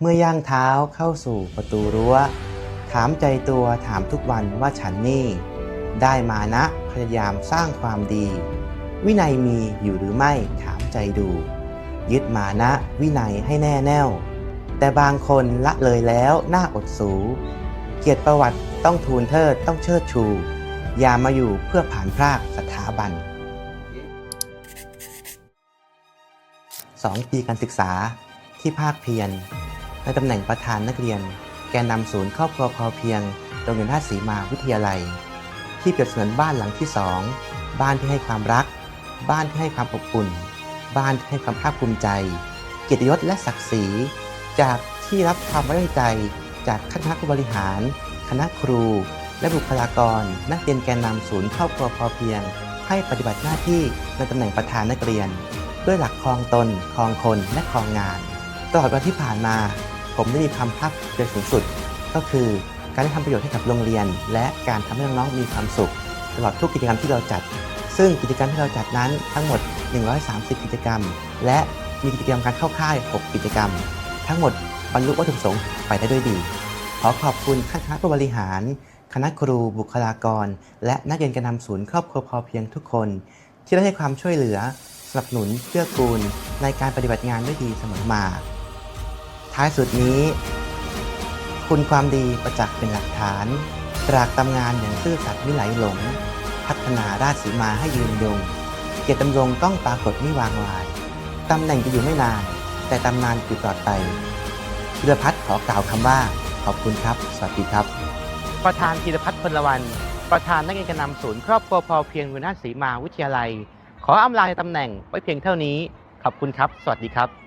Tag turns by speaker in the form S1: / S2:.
S1: เมื่อย่างเท้าเข้าสู่ประตูรั้ว ถามใจตัวถามทุกวันว่าฉันนี่ ได้มานะพยายามสร้างความดี วินัยมีอยู่หรือไม่ถามใจดู ยึดมานะวินัยให้แน่แน่ว แต่บางคนละเลยแล้วหน้าอดสู เกียรติประวัติต้องทูลเทิดต้องเชิดชู อย่ามาอยู่เพื่อผ่านพรากสถาบัน2ปีการศึกษาที่ภาคเพียร ในตำแหน่งประธานนักเรียน แกนนำศูนย์ครอบครัวพอเพียงโรงเรียนท่าศรีมาวิทยาลัย ที่เปรียบเสมือนบ้านหลังที่สองบ้านที่ให้ความรัก บ้านที่ให้ความอบอุ่น บ้านที่ให้ความภาคภูมิใจ เกียรติยศและศักดิ์ศรี จากที่รับความไว้วางใจ จากคณะผู้บริหาร คณะครู และบุคลากร นักเรียนแกนนำศูนย์ครอบครัวพอเพียง ให้ปฏิบัติหน้าที่ในตำแหน่งประธานนักเรียน ด้วยหลักครองตนครองคนและครองงาน ตลอดวันที่ผ่านมา ผมได้มีความภาคภูมิใจสูงสุด ก็คือการได้ทำประโยชน์ให้กับโรงเรียน และการทำให้น้องๆมีความสุข ตลอดทุกกิจกรรมที่เราจัด ซึ่งกิจกรรมที่เราจัดนั้นทั้งหมด 130 กิจกรรม และมีกิจกรรมการเข้าค่าย 6 กิจกรรม ทั้งหมดบรรลุวัตถุประสงค์ไปได้ด้วยดี ขอขอบคุณท่านคณะผู้บริหาร คณะครูบุคลากร และนักเรียนการนำศูนย์ครอบครัวพอเพียงทุกคน ที่ได้ให้ความช่วยเหลือสนับสนุนเกื้อกูลในการปฏิบัติงานด้วยดีเสมอมา ท้ายสุดนี้ คุณความดีประจักษ์เป็นหลักฐาน ตรากตำงานอย่างซื่อสัตย์ไม่ไหลหลง พัฒนาราชสีมาให้ยืนยง เกียรติดำรงต้องปรากฏไม่วางลาย ตำแหน่งจะอยู่ไม่นาน แต่ตำนานอยู่ตลอดไปธีรพัฒน์ขอกล่าวคำว่า ขอบคุณครับ สวัสดีครับ ประธานธีรพัฒน์พลวัน ประธานนักเรียนการนำศูนย์ครอบครัวพอเพียงวินาศศรีมาวิทยาลัย ขออำลาในตำแหน่งไว้เพียงเท่านี้ ขอบคุณครับ สวัสดีครับ